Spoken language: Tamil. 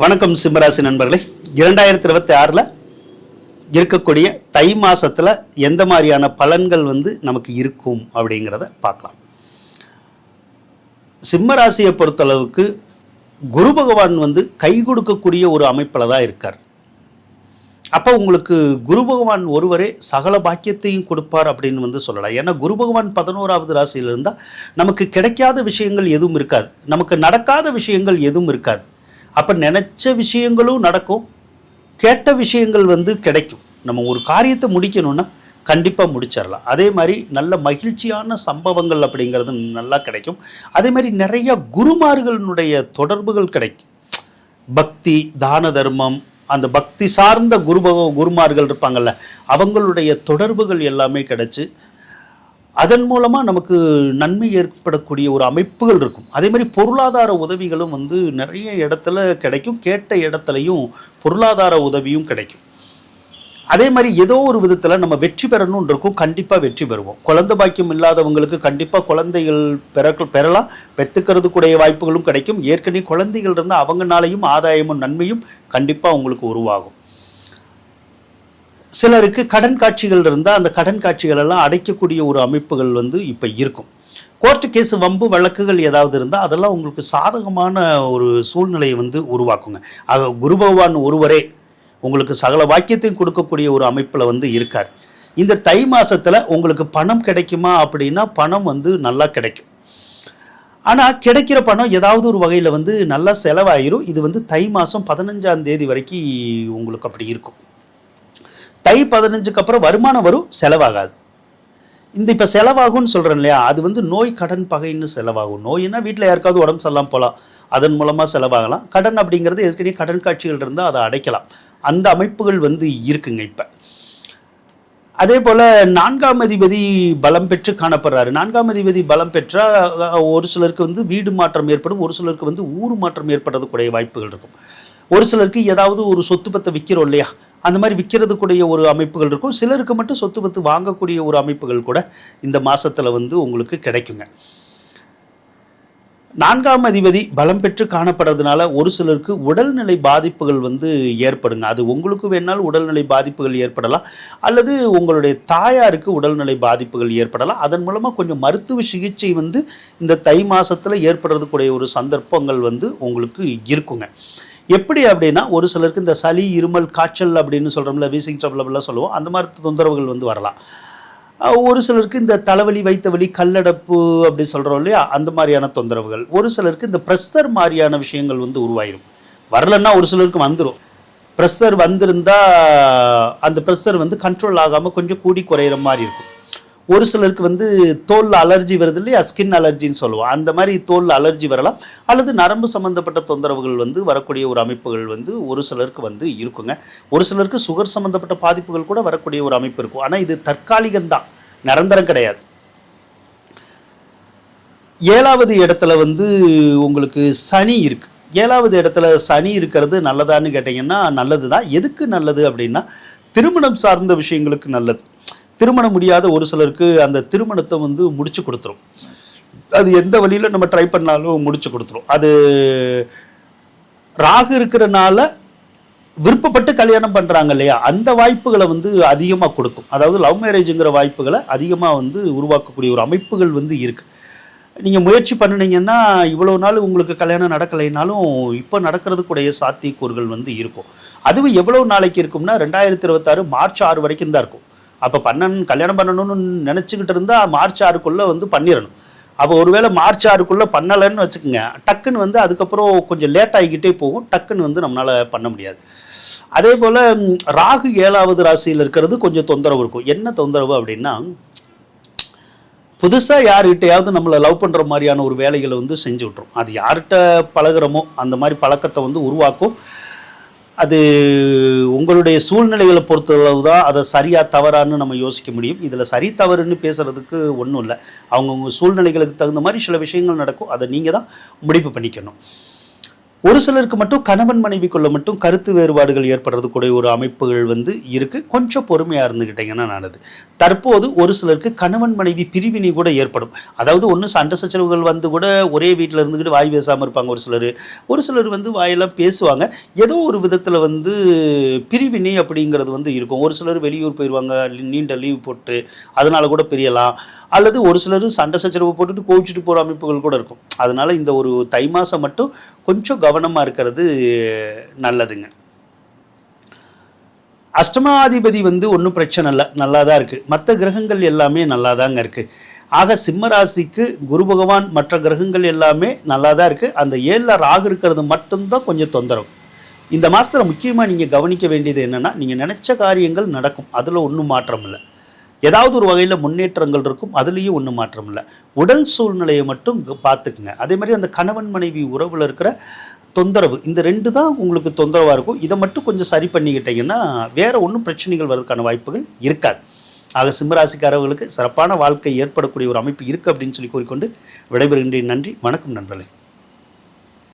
வணக்கம் சிம்மராசி நண்பர்களே. இரண்டாயிரத்தி இருபத்தி ஆறில் இருக்கக்கூடிய தை மாதத்தில் எந்த மாதிரியான பலன்கள் வந்து நமக்கு இருக்கும் அப்படிங்கிறத பார்க்கலாம். சிம்மராசியை பொறுத்தளவுக்கு குரு பகவான் வந்து கை கொடுக்கக்கூடிய ஒரு அமைப்பில் தான் இருக்கார். அப்போ உங்களுக்கு குரு பகவான் ஒருவரே சகல பாக்கியத்தையும் கொடுப்பார் அப்படின்னு வந்து சொல்லலாம். ஏன்னா குரு பகவான் பதினோராவது ராசியில் இருந்தால் நமக்கு கிடைக்காத விஷயங்கள் எதுவும் இருக்காது. நமக்கு நடக்காத விஷயங்கள் எதுவும் இருக்காது. அப்போ நினச்ச விஷயங்களும் நடக்கும். கேட்ட விஷயங்கள் வந்து கிடைக்கும். நம்ம ஒரு காரியத்தை முடிக்கணும்னா கண்டிப்பாக முடிச்சிடலாம் அதே மாதிரி நல்ல மகிழ்ச்சியான சம்பவங்கள் அப்படிங்கிறது நல்லா கிடைக்கும். அதே மாதிரி நிறைய குருமார்களினுடைய தொடர்புகள் கிடைக்கும். பக்தி தான தர்மம் அந்த பக்தி சார்ந்த குருபக குருமார்கள் இருப்பாங்கல்ல அவங்களுடைய தொடர்புகள் எல்லாமே கிடைச்சி அதன் மூலமாக நமக்கு நன்மை ஏற்படக்கூடிய ஒரு அமைப்புகள் இருக்கும். அதே மாதிரி பொருளாதார உதவிகளும் வந்து நிறைய இடத்துல கிடைக்கும். கேட்ட இடத்துலையும் பொருளாதார உதவியும் கிடைக்கும். அதே மாதிரி ஏதோ ஒரு விதத்தில் நம்ம வெற்றி பெறணும்னு இருக்கும். கண்டிப்பாக வெற்றி பெறுவோம். குழந்தை பாக்கியம் இல்லாதவங்களுக்கு கண்டிப்பாக குழந்தைகள் பெற பெறலாம். பெற்றுக்கிறதுக்குடைய வாய்ப்புகளும் கிடைக்கும். ஏற்கனவே குழந்தைகள் இருந்தால் அவங்கனாலையும் ஆதாயமும் நன்மையும் கண்டிப்பாக உங்களுக்கு உருவாகும். சிலருக்கு கடன் காட்சிகள் இருந்தால் அந்த கடன் காட்சிகள் எல்லாம் அடைக்கக்கூடிய ஒரு அமைப்புகள் வந்து இப்போ இருக்கும். கோர்ட்டு கேஸ் வம்பு வழக்குகள் ஏதாவது இருந்தால் அதெல்லாம் உங்களுக்கு சாதகமான ஒரு சூழ்நிலையை வந்து உருவாக்குங்க. ஆக குரு பகவான் ஒருவரே உங்களுக்கு சகல வாக்கியத்தையும் கொடுக்கக்கூடிய ஒரு அமைப்பில் வந்து இருக்கார். இந்த தை மாதத்தில் உங்களுக்கு பணம் கிடைக்குமா அப்படின்னா பணம் வந்து நல்லா கிடைக்கும். ஆனால் கிடைக்கிற பணம் ஏதாவது ஒரு வகையில் வந்து நல்லா செலவாயிரும். இது வந்து தை மாதம் பதினஞ்சாம் தேதி வரைக்கும் உங்களுக்கு அப்படி இருக்கும். தை பதினஞ்சுக்கு அப்புறம் வருமானம் வரும் செலவாகாது. இந்த இப்போ செலவாகும்னு சொல்கிறேன் இல்லையா? அது வந்து நோய் கடன் பகைன்னு செலவாகும். நோய்னா வீட்டில் யாருக்காவது உடம்பு சரியில்லாம போகலாம். அதன் மூலமாக செலவாகலாம். கடன் அப்படிங்கிறது ஏற்கனவே கடன் காட்சிகள் இருந்தால் அதை அடைக்கலாம். அந்த அமைப்புகள் வந்து இருக்குங்க இப்போ. அதே போல் நான்காம் அதிபதி பலம் பெற்று காணப்படுறாரு. நான்காம் அதிபதி பலம் பெற்றால் ஒரு சிலருக்கு வந்து வீடு மாற்றம் ஏற்படும் ஒரு சிலருக்கு வந்து ஊர் மாற்றம் ஏற்படுறதுக்குடைய வாய்ப்புகள் இருக்கும். ஒரு சிலருக்கு ஏதாவது ஒரு சொத்து பத்தை விற்கிறோம் இல்லையா? அந்த மாதிரி விற்கிறதுக்குடைய ஒரு அமைப்புகள் இருக்கும். சிலருக்கு மட்டும் சொத்து பத்து வாங்கக்கூடிய ஒரு அமைப்புகள் கூட இந்த மாதத்தில் வந்து உங்களுக்கு கிடைக்குங்க. நான்காம் அதிபதி பலம் பெற்று காணப்படுறதுனால ஒரு சிலருக்கு உடல்நிலை பாதிப்புகள் வந்து ஏற்படுங்க. அது உங்களுக்கு வேணாலும் உடல்நிலை பாதிப்புகள் ஏற்படலாம். அல்லது உங்களுடைய தாயாருக்கு உடல்நிலை பாதிப்புகள் ஏற்படலாம். அதன் மூலமாக கொஞ்சம் மருத்துவ சிகிச்சை வந்து இந்த தை மாதத்தில் ஏற்படுறதுக்குடைய ஒரு சந்தர்ப்பங்கள் வந்து உங்களுக்கு இருக்குங்க. எப்படி அப்படின்னா ஒரு சிலருக்கு இந்த சளி இருமல் காய்ச்சல் அப்படின்னு சொல்கிறோம்ல வீசிங் ட்ரபிள் அப்படிலாம் சொல்லுவோம். அந்த மாதிரி தொந்தரவுகள் வந்து வரலாம். ஒரு சிலருக்கு இந்த தலைவலி வைத்த வலி கல்லடப்பு அப்படி சொல்கிறோம் இல்லையா அந்த மாதிரியான தொந்தரவுகள். ஒரு சிலருக்கு இந்த ப்ரெஷர் மாதிரியான விஷயங்கள் வந்து உருவாயிரும். வரலன்னா ஒரு சிலருக்கு வந்துடும் ப்ரெஷர் வந்திருந்தால் அந்த ப்ரெஷர் வந்து கண்ட்ரோல் ஆகாமல் கொஞ்சம் கூடி குறையிற மாதிரி இருக்கும். ஒரு சிலருக்கு வந்து தோல் அலர்ஜி வருது இல்லையா? ஸ்கின் அலர்ஜின்னு சொல்லுவோம். அந்த மாதிரி தோல் அலர்ஜி வரலாம். அல்லது நரம்பு சம்மந்தப்பட்ட தொந்தரவுகள் வந்து வரக்கூடிய ஒரு அமைப்புகள் வந்து ஒரு சிலருக்கு வந்து இருக்குங்க. ஒரு சிலருக்கு சுகர் சம்மந்தப்பட்ட பாதிப்புகள் கூட வரக்கூடிய ஒரு அமைப்பு இருக்கும். ஆனால் இது தற்காலிகம்தான். நிரந்தரம் கிடையாது. ஏழாவது இடத்துல வந்து உங்களுக்கு சனி இருக்கு. ஏழாவது இடத்துல சனி இருக்கிறது நல்லதான்னு கேட்டிங்கன்னா நல்லது தான் எதுக்கு நல்லது அப்படின்னா திருமணம் சார்ந்த விஷயங்களுக்கு நல்லது. திருமணம் முடியாத ஒரு சிலருக்கு அந்த திருமணத்தை வந்து முடிச்சு கொடுத்துரும். அது எந்த வழியில் நம்ம ட்ரை பண்ணாலும் முடிச்சு கொடுத்துரும். அது ராகு இருக்கிறனால விருப்பப்பட்டு கல்யாணம் பண்ணுறாங்க இல்லையா? அந்த வாய்ப்புகளை வந்து அதிகமாக கொடுக்கும். அதாவது லவ் மேரேஜுங்கிற வாய்ப்புகளை அதிகமாக வந்து உருவாக்கக்கூடிய ஒரு அமைப்புகள் வந்து இருக்குது நீங்கள் முயற்சி பண்ணினீங்கன்னா இவ்வளோ நாள் உங்களுக்கு கல்யாணம் நடக்கலைனாலும் இப்போ நடக்கிறதுக்குடைய சாத்தியக்கூறுகள் வந்து இருக்கும். அதுவும் எவ்வளோ நாளைக்கு இருக்கும்னா ரெண்டாயிரத்தி இருபத்தாறு மார்ச் ஆறு வரைக்கும் தான் இருக்கும். அப்போ பண்ணணும் கல்யாணம் பண்ணணும்னு நினச்சிக்கிட்டு இருந்தால் மார்ச் ஆறுக்குள்ளே வந்து பண்ணிடணும் அப்போ ஒருவேளை மார்ச் ஆறுக்குள்ளே பண்ணலைன்னு வச்சுக்கோங்க டக்குன்னு வந்து அதுக்கப்புறம் கொஞ்சம் லேட் ஆகிக்கிட்டே போகும் டக்குன்னு வந்து நம்மளால் பண்ண முடியாது. அதே போல் ராகு ஏழாவது ராசியில் இருக்கிறது கொஞ்சம் தொந்தரவு இருக்கும். என்ன தொந்தரவு அப்படின்னா புதுசாக யார்கிட்டையாவது நம்மளை லவ் பண்ணுற மாதிரியான ஒரு வேலைகளை வந்து செஞ்சு விட்ரும் அது யார்கிட்ட பழகுறோமோ அந்த மாதிரி பழக்கத்தை வந்து உருவாக்கும். அது உங்களுடைய சூழ்நிலைகளை பொறுத்தளவு தான் அதை சரியாக தவறான்னு நம்ம யோசிக்க முடியும். இதில் சரி தவறுன்னு பேசுகிறதுக்கு ஒன்றும் இல்லை. அவங்கவுங்க சூழ்நிலைகளுக்கு தகுந்த மாதிரி சில விஷயங்கள் நடக்கும். அதை நீங்கள் தான் முடிவு பண்ணிக்கணும். ஒரு சிலருக்கு மட்டும் கணவன் மனைவிக்குள்ள மட்டும் கருத்து வேறுபாடுகள் ஏற்படுறது கூட ஒரு அமைப்புகள் வந்து இருக்கு. கொஞ்சம் பொறுமையாக இருந்துக்கிட்டிங்கன்னா நல்லது. தற்போது ஒரு சிலருக்கு கணவன் மனைவி பிரிவினை கூட ஏற்படும். அதாவது ஒன்று சண்டை சச்சரவுகள் வந்து கூட ஒரே வீட்டில் இருந்துக்கிட்டு வாய் பேசாமல் இருப்பாங்க ஒரு சிலர். ஒரு சிலர் வந்து வாயெல்லாம் பேசுவாங்க. ஏதோ ஒரு விதத்தில் வந்து பிரிவினை அப்படிங்கிறது வந்து இருக்கும். ஒரு சிலர் வெளியூர் போயிடுவாங்க நீண்ட லீவ் போட்டு அதனால கூட பிரியலாம். அல்லது ஒரு சிலர் சண்டை சச்சரவு போட்டுட்டு கோவிச்சுட்டு போகிற அமைப்புகள் கூட இருக்கும். அதனால இந்த ஒரு தை மாதம் மட்டும் கொஞ்சம் கவனமாக இருக்கிறது நல்லதுங்க. அஷ்டமாதிபதி வந்து ஒன்றும் பிரச்சனை இல்லை நல்லா தான் இருக்குது மற்ற கிரகங்கள் எல்லாமே நல்லா தாங்க இருக்குது ஆக சிம்மராசிக்கு குரு பகவான் மற்ற கிரகங்கள் எல்லாமே நல்லா தான் இருக்குது அந்த ஏழில் ராகு இருக்கிறது மட்டும்தான் கொஞ்சம் தொந்தரவு. இந்த மாதத்தில் முக்கியமாக நீங்கள் கவனிக்க வேண்டியது என்னென்னா நீங்கள் நினச்ச காரியங்கள் நடக்கும். அதில் ஒன்றும் மாற்றம் இல்லை. ஏதாவது ஒரு வகையில் முன்னேற்றங்கள் இருக்கும் அதுலேயும் ஒன்றும் மாற்றம் இல்லை. உடல் சூழ்நிலையை மட்டும் பார்த்துக்குங்க. அதே மாதிரி அந்த கணவன் மனைவி உறவில் இருக்கிற தொந்தரவு இந்த ரெண்டு தான் உங்களுக்கு தொந்தரவாக இருக்கும். இதை மட்டும் கொஞ்சம் சரி பண்ணிக்கிட்டீங்கன்னா வேறு ஒன்றும் பிரச்சனைகள் வர்றதுக்கான வாய்ப்புகள் இருக்காது. ஆக சிம்மராசிக்காரர்களுக்கு சிறப்பான வாழ்க்கை ஏற்படக்கூடிய ஒரு அமைப்பு இருக்குது அப்படின்னு சொல்லி கூறிக்கொண்டு விடைபெறுகின்றேன். நன்றி வணக்கம் நண்பர்களே.